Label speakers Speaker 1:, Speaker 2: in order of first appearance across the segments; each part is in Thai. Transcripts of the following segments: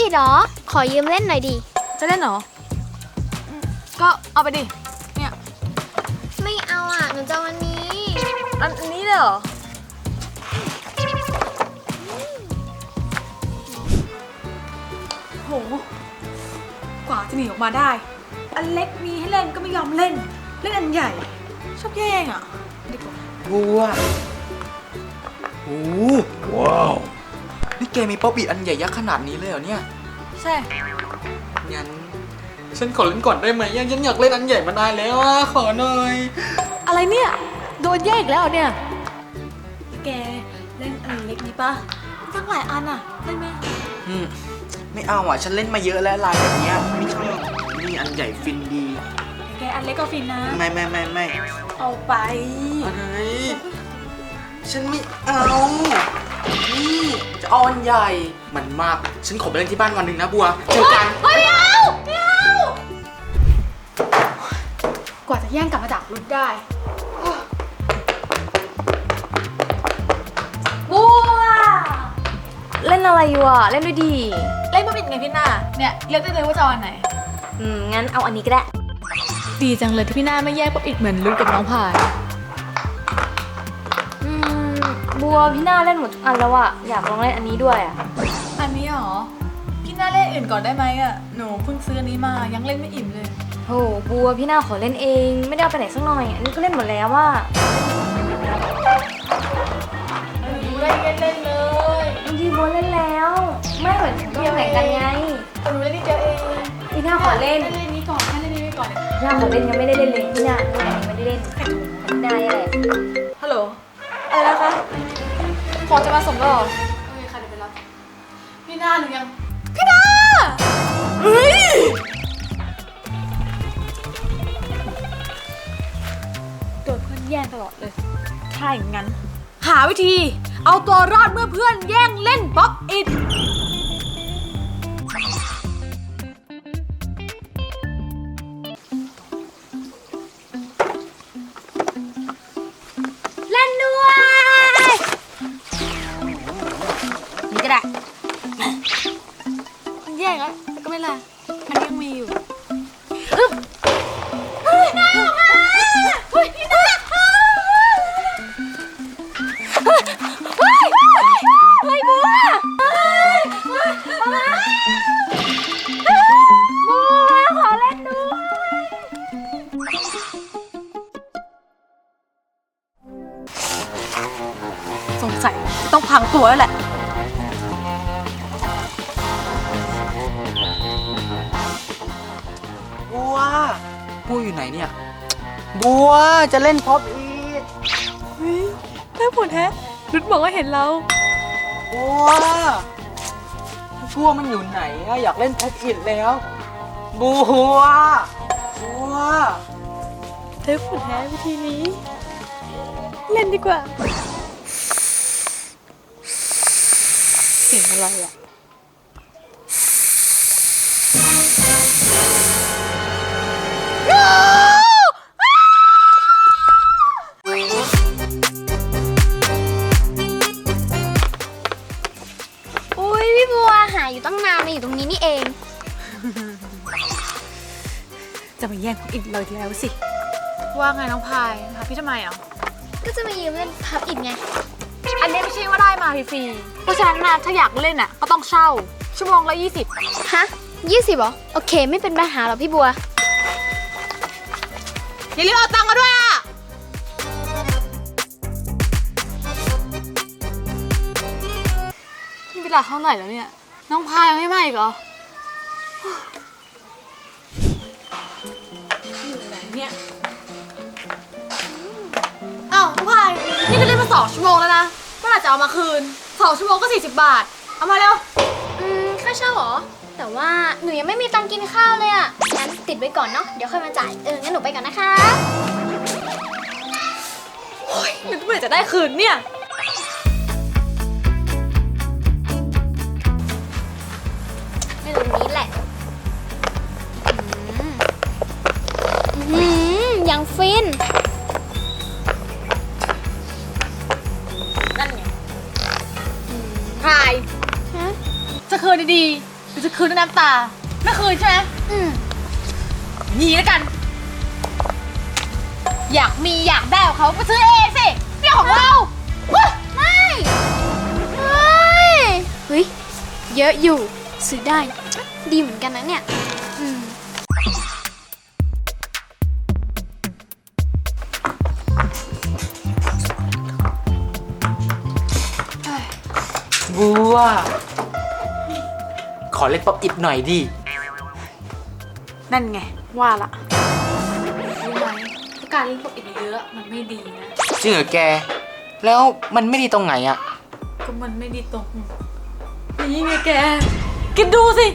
Speaker 1: อีดเหรอ ขอยืมเล่นหน่อยดิ
Speaker 2: จะเล่นเหรออืมก็เอาไปดิ เนี่ย
Speaker 1: ไม่เอาอะ หนูจะเอาวันนี้
Speaker 2: อันอันนี้เลยเหรอ โห กว่าจะหนีออกมาได้ อันเล็กมีให้เล่นก็ไม่ยอมเล่น เล่นอันใหญ่ ชอบแย่งอะดีกว่า
Speaker 3: บัวโอ้ว้าว นี่แกมีป๊อปปี้อันใหญ่ยักษ์ขนาดนี้เลยเหรอเนี่ย
Speaker 2: ใช่
Speaker 3: งั้นฉันขอเล่นก่อนได้ไหมยังฉันอยากเล่นอันใหญ่มานานแล้วอะขอหน่อย
Speaker 2: อะไรเนี่ย โดนแย่งอีกแล้วเหรอเนี่ย แกเล่นอันเล็กนี้ปะตั้งหลายอันอะเล่นไหม
Speaker 3: อืมไม่เอาอะ ฉันเล่นมาเยอะแล้วลายแบบเนี้ยไม่ชอบนี่อันใหญ่ฟินดี
Speaker 2: แกอันเล็กก็ฟินนะ
Speaker 3: ไม่ไม่ไม่ไม่
Speaker 2: เอาไป
Speaker 3: อะไรฉันไม่เอา นี่จะเอาอันใหญ่ มันมาก ฉันขอไปเล่นที่บ้านวันหนึ่งนะบัว เจอกัน
Speaker 2: เฮ้ยไม่เอาไม่เอากว่าจะแย่งกลับมาจากรุดได้บัว
Speaker 4: เล่นอะไรอยู่อะเล่นด้วยดี
Speaker 2: เล่นบอบิดไงพี่หน้าเนี่ยเลือกได้เลยว่าจะเอาอันไหน
Speaker 4: อืมงั้นเอาอันนี้ก็ได้
Speaker 2: ดีจังเลยที่พี่หน้าไม่แยกป๊อปอิดเหมือนรุดกับน้องพาย
Speaker 4: บัวพี่หน้าเล่นหมดทุกอันแล้วอะอยากลองเล่นอันนี้ด้วยอะ
Speaker 2: อันนี้หรอ พี่หน้าเล่นอื่นก่อนได้ไหมอะหนูเพิ่งซื้ออันนี้มายังเล่นไม่อิ่มเลย
Speaker 4: โหบัวพี่หน้าขอเล่นเอง ไม่ได้เอาไปไหนสักหน่อย อันนี้ก็เล่นหมดแล้วว่า
Speaker 2: หนูเล่นเล่นเลย
Speaker 4: บางทีบัวเล่นแล้ว ไม่เหมือนก็แข่งกันไง
Speaker 2: แต่หนูเล่นนิดเดียวเอง
Speaker 4: พี่หน้าขอเล่น
Speaker 2: เล่นนี้ก่อนเล่นนี้ก่อนเนี่ย
Speaker 4: พี่หน้าขอเล่นยังไม่ได้เล่นเลยพี่หน้าตัวไหนไม่ได้เล่นพี่หน้าแย่
Speaker 2: ฮัลโหลอะไรนะคะ ขอจะมาส่งแล้วเหรอโอเคค่ะเดี๋ยวไปรับพี่หน้าหนูยัง พี่หน้าเฮ้ย โดนเพื่อนแย่งตลอดเลยถ้าอย่างนั้น หาวิธี เอาตัวรอดเมื่อเพื่อนแย่งเล่นป๊อปอิด
Speaker 4: ได้
Speaker 2: มันแย่งแล้วแต่ก็ไม่เป็นไรอันนี้ยังมีอยู่
Speaker 4: ขอเล่นด้วย
Speaker 2: สงสัยต้องพังตัวแล้วแหละ
Speaker 3: บัวอยู่ไหนเนี่ย บัวจะเล่นป๊อปอีท
Speaker 2: เฮ้ยได้ผลแฮะรุดบอกว่าเห็นเรา
Speaker 3: บัวบัวมันอยู่ไหนอะอยากเล่นป๊อปอีทแล้ว บัว บัว
Speaker 2: ได้ผลแฮะวิธีนี้ เล่นดีกว่า เสียงอะไรอะ
Speaker 1: อยู่ตั้งนานมาอยู่ตรงนี้นี่เอง
Speaker 2: จะมาแย่งของอีกเราอีกแล้วสิ ว่าไงน้องพายหาพี่ทำไมอะ
Speaker 1: ก็จะมายืมเล่นพับอิดไง
Speaker 2: อันนี้ไม่ใช่ว่าได้มาฟรีๆเพราะฉะนั้นนะถ้าอยากเล่นอะ ก็ต้องเช่า ชั่วโมงละ20
Speaker 1: ฮะยี่สิบเหรอ โอเค ไม่เป็นปัญหาหรอกพี่บัว
Speaker 2: อย่าลืมเอาตังค์มาด้วยอะ นี่เวลาเท่าไหร่แล้วเนี่ย น้องพายยังไม่มาอีกเหรออยู่ไหนเนี่ยอ้าวน้องพายนี่ก็เล่นมาสองชั่วโมงแล้วนะเมื่อไหร่จะเอามาคืนสองชั่วโมงก็40บาท เอามาเร็ว
Speaker 1: อืมค่าเช่าเหรอ แต่ว่าหนูยังไม่มีตังค์กินข้าวเลยอะงั้นติดไว้ก่อนเนาะเดี๋ยวค่อยมาจ่ายเอองั้นหนูไปก่อนนะคะ
Speaker 2: เมื่อไหร่จะได้คืนเนี่ย
Speaker 1: ให้ตรงนี้แหละอืมอื้อหือยังฟิน
Speaker 2: นั่นไงพาย
Speaker 1: ฮะ
Speaker 2: จะคืนดีๆหรือจะคืนด้วยน้ำตา ไม่คืนใช่ไหม
Speaker 1: อืม
Speaker 2: นี่แล้วกัน อยากมีอยากได้ของเขาก็ซื้อเองสินี่ของเราเฮ้ย
Speaker 1: ไม่ เฮ้ย เฮ้ย เยอะอยู่ ซื้อได้ ดีเหมือนกันนะเนี่ยอืม
Speaker 3: บัว ขอเล่นป๊อปอิดหน่อยดิ
Speaker 2: นั่นไง ว่าละรู้ไหมว่าการเล่นพวกอินเยอะมันไม่ดีนะ
Speaker 3: จริงเหรอแก แล้วมันไม่ดีตรงไหนอะ
Speaker 2: ก็มันไม่ดีตรง นี่ไงแก กินดูสิ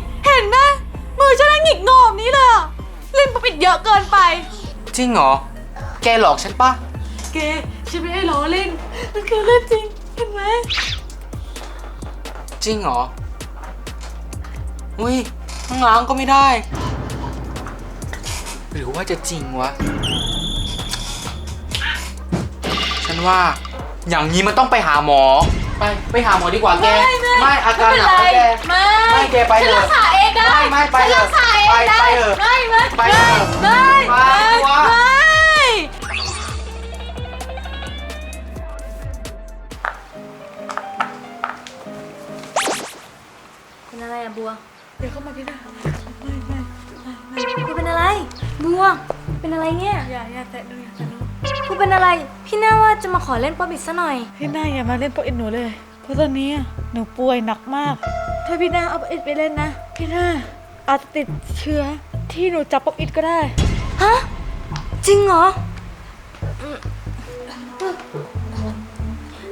Speaker 2: เล่นป๊อปอิดเยอะเกินไป
Speaker 3: จริงเหรอ แกหลอกฉันปะ
Speaker 2: แกฉันไม่ได้ล้อเล่น มันคือเรื่องจริงเห็นไหม
Speaker 3: จริงเหรอ อุ้ยข้างล้างก็ไม่ได้ หรือว่าจะจริงวะ ฉันว่า อย่างนี้มันต้องไปหาหมอ ไปไปหาหมอดีกว่าแก ไม่อาการหนักนะแก
Speaker 2: ไม่
Speaker 3: ไม่แกไป
Speaker 2: ฉัน
Speaker 3: เถอะ
Speaker 2: รักษาเองได้
Speaker 3: ไม่ไม่ไป
Speaker 2: ฉัน
Speaker 3: เถอะ
Speaker 2: รักษาเอง
Speaker 3: ไป
Speaker 2: ได้
Speaker 3: ไปเถอะ
Speaker 2: ไม่ไม่
Speaker 3: ไป
Speaker 2: ไม่
Speaker 3: เถอะ
Speaker 2: ไม่
Speaker 3: ไป
Speaker 2: ไม่
Speaker 3: วะ
Speaker 2: ไม่
Speaker 4: เป็นอะไรอะบัว
Speaker 2: เดี๋ยวเข้ามาพี่นะไม่ไม่
Speaker 4: บัวเป็นอะไร บัว เป็นอะไรเนี่ย
Speaker 2: อย่าอย่าแตะหนูอย่าแตะห นู
Speaker 4: บัวเป็นอะไร พี่น่าว่าจะมาขอเล่นป๊อปอิดซะหน่อย
Speaker 2: พี่นาอย่ามาเล่นโป๊ะอินหนูเลย เพราะตอนนี้หนูป่วยหนักมาก ถ้าพี่นาเอาโป๊ะอินไปเล่นนะ พี่นาอาจจะติดเชื้อที่หนูจับโป๊ะอินก็ได้
Speaker 4: ฮะ จริงเหรออืม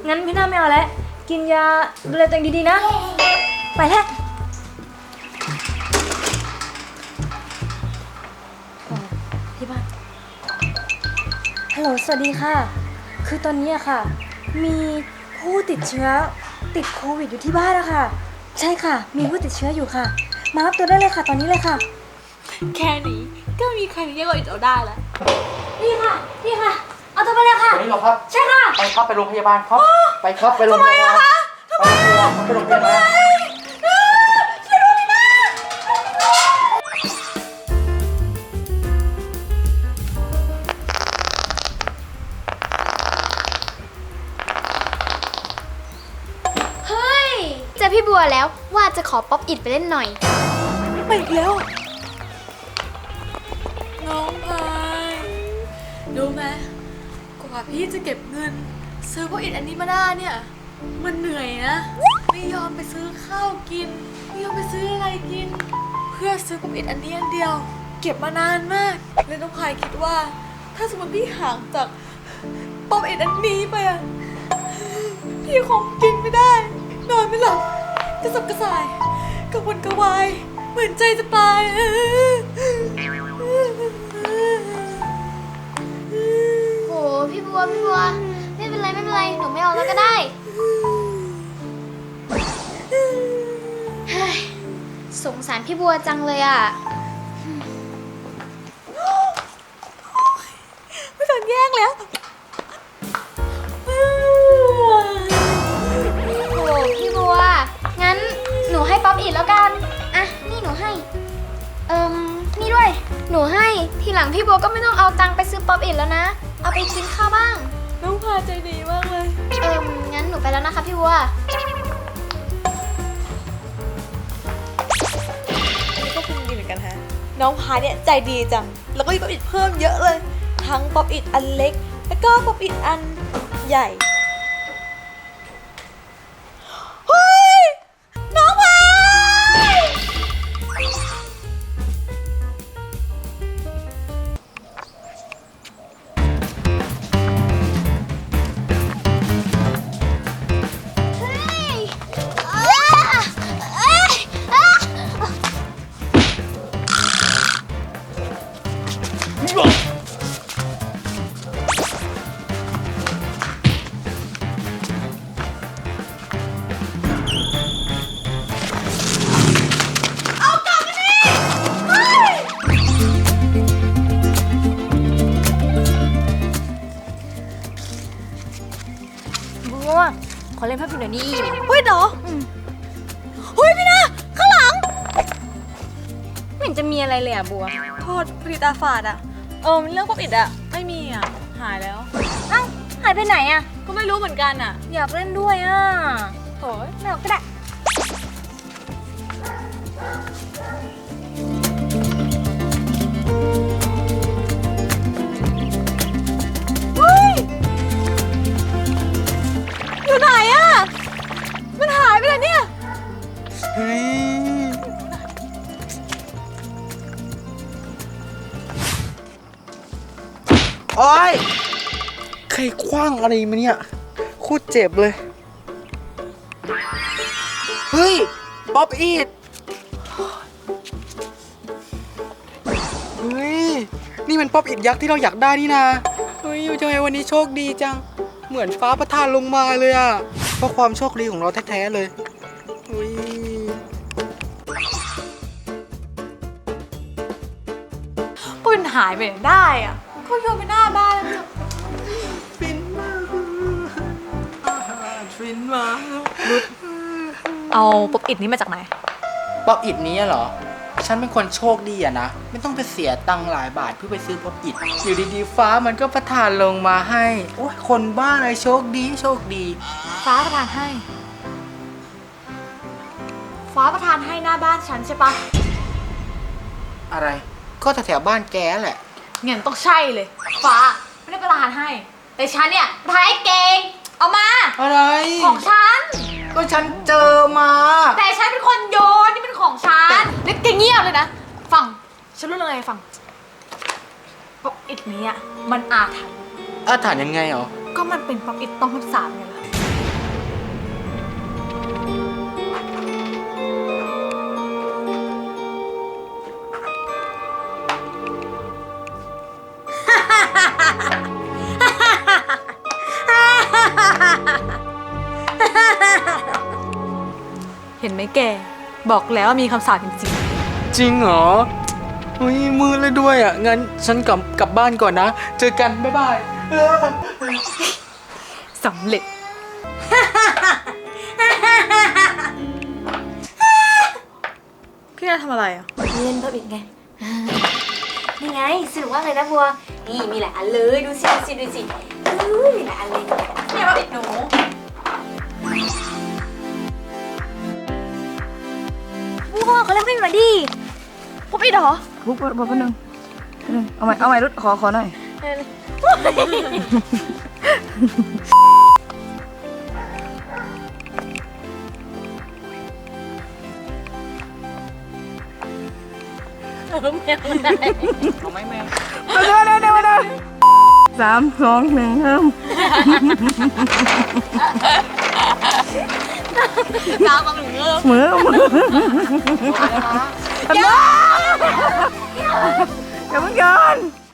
Speaker 4: งั้นพี่น่าไม่เอาแล้วกินยาดูแลตัวเองดีๆนะ ไปแล้วอ๋อที่บ้าน ฮัลโหลสวัสดีค่ะ คือตอนนี้อะค่ะ มีผู้ติดเชื้อติดโควิดอยู่ที่บ้านอะค่ะ ใช่ค่ะ มีผู้ติดเชื้ออยู่ค่ะ มารับตัวได้เลยค่ะ ตอนนี้เลยค่ะ
Speaker 2: แค่นี้ก็มีใครเรียกว่าอินเอาได้แล้ว
Speaker 4: นี่ค่ะ นี่ค่ะ เอาตัวไปเลยค่ะ
Speaker 3: วันนี้เหรอครับ
Speaker 4: ใช่ค่ะ
Speaker 3: ไปครับไปโรงพยาบาลครับ ไปครับไปโรงพยาบาลไปโรงพยาบาลไปโรงพยาบาล
Speaker 1: จะขอป๊อปอิดไปเล่นหน่อย
Speaker 2: ไปอีกแล้ว น้องพายรู้ไหมกว่าพี่จะเก็บเงิน ซื้อพวกอินอันนี้มาได้เนี่ย มันเหนื่อยนะ ไม่ยอมไปซื้อข้าวกิน ไม่ยอมไปซื้ออะไรกิน เพื่อซื้อพวกอินอันนี้อันเดียว เก็บมานานมากเลยน้องพายคิดว่า ถ้าสมมติพี่ห่างจากป๊อปอินอันนี้ไปอะพี่คงกินไม่ได้นอนไม่หลับกระสับกระส่าย กระวนกระวาย เหมือนใจจะตาย
Speaker 1: โห พี่บัว พี่บัว ไม่เป็นไร ไม่เป็นไร หนูไม่เอาแล้วก็ได้เฮ้ยสงสารพี่บัวจังเลยอะ ทีหลังพี่บัวก็ไม่ต้องเอาตังค์ไปซื้อป๊อปอิดแล้วนะ เอาไปกินข้าวบ้าง
Speaker 2: น้องพาใจดีมากเลย
Speaker 1: เอิมงั้นหนูไปแล้วนะคะพี่บัว
Speaker 2: ก็เป็นดีเหมือนกันฮะ น้องพาเนี่ยใจดีจัง แล้วก็มีป๊อปอิดเพิ่มเยอะเลย ทั้งป๊อปอิดอันเล็ก แล้วก็ป๊อปอิดอันใหญ่
Speaker 4: ขอเล่นภาพยนตร์หน่อยดิ
Speaker 2: เฮ้ยเหรอเฮ้ยพี่นาข้างหลัง
Speaker 4: ไม่เห็นจะมีอะไรเลยอะบัว
Speaker 2: โทษผลิตาฝาดอะเออเรื่องป๊อปอิดอะไม่มีอะหายแล้ว
Speaker 4: เอ้าหายไปไหนอะ
Speaker 2: ก็ไม่รู้เหมือนกันอะ
Speaker 4: อยากเล่นด้วยอะ
Speaker 2: โถ่
Speaker 4: ไม่เอาก็ได้
Speaker 2: เฮ้
Speaker 3: ยโอ้ยใครคว้างอะไรมาเนี่ยโคตรเจ็บเลย เฮ้ย ป๊อปอีดเฮ้ย นี่มันป๊อปอิดยักษ์ที่เราอยากได้นี่นะเฮ้ยทำไมวันนี้โชคดีจัง เหมือนฟ้าประทานลงมาเลยอะเพราะความโชคดีของเราแท้ๆเลยเฮ้ย
Speaker 2: ปืนหายไปไหนได้อะก็โยนไปหน้าบ้านแล้วเนี่ย
Speaker 3: ฟินมากอาหารฟินมาก
Speaker 2: เอาป๊อปอิดนี้มาจากไหน
Speaker 3: ป๊อปอิดนี้เหรอ ฉันเป็นคนโชคดีอะนะ ไม่ต้องไปเสียตังค์หลายบาทเพื่อไปซื้อป๊อปอิดอยู่ดีๆฟ้ามันก็ประทานลงมาให้ โอ้ยคนบ้าอะไรโชคดีโชคดี
Speaker 2: ฟ้าประทานให้ ฟ้าประทานให้หน้าบ้านฉันใช่ปะ
Speaker 3: อะไร ก็แถวๆบ้านแกแหละ
Speaker 2: เงี้ยต้องใช่เลย ฟ้าไม่ได้ประทานให้ แต่ฉันเนี่ยประทานให้เก่งเอามา
Speaker 3: อะไร
Speaker 2: ของฉัน
Speaker 3: ก็ฉันเจอมา
Speaker 2: แต่ฉันเป็นคนโยนนี่เป็นของฉันนี่แกเงียบเลยนะฟังฉันรู้เรื่องอะไรฟังป๊อปอิดนี้อะมันอาถรรพ์
Speaker 3: อาถรรพ์ยังไงเหรอ
Speaker 2: ก็มันเป็นป๊อปอิดต้องคำสาปไงล่ะ เห็นไหมแก บอกแล้วว่ามีคำสาปจริง
Speaker 3: จริงเหรอเฮ้ยมือเลยด้วยอะ งั้นฉันกลับกลับบ้านก่อนนะ เจอกัน บ๊ายบาย
Speaker 2: ๆสำเร็จ พี่นาทำอะไรอะ
Speaker 4: เล่นเพิ่มอีกไงอ่านี่ไงสนุกมากเลยนะบัว นี่มีหลายอันเลย ดูสิ ดูสิ ดูสิอุ้ยมีหลายอันเลย
Speaker 2: เนี่ยว่าปิดหนู
Speaker 4: บัวเขาเล่นให้หน่อยดิ
Speaker 2: ปุ๊บอีดเหรอ
Speaker 5: บุ๊กบุ๊กบุ๊บนึงนึงเอาใหม่เอาใหม่รุดขอขอหน่อย
Speaker 3: เอาไหมแม่
Speaker 5: เดี๋ยวเดี๋ยวเดี๋ยวเดี๋ยวสามสองหนึ่งเริ่ม
Speaker 2: ตามมาหนูเงือ
Speaker 5: มือมืออย่าอย่าเพิ่งโยน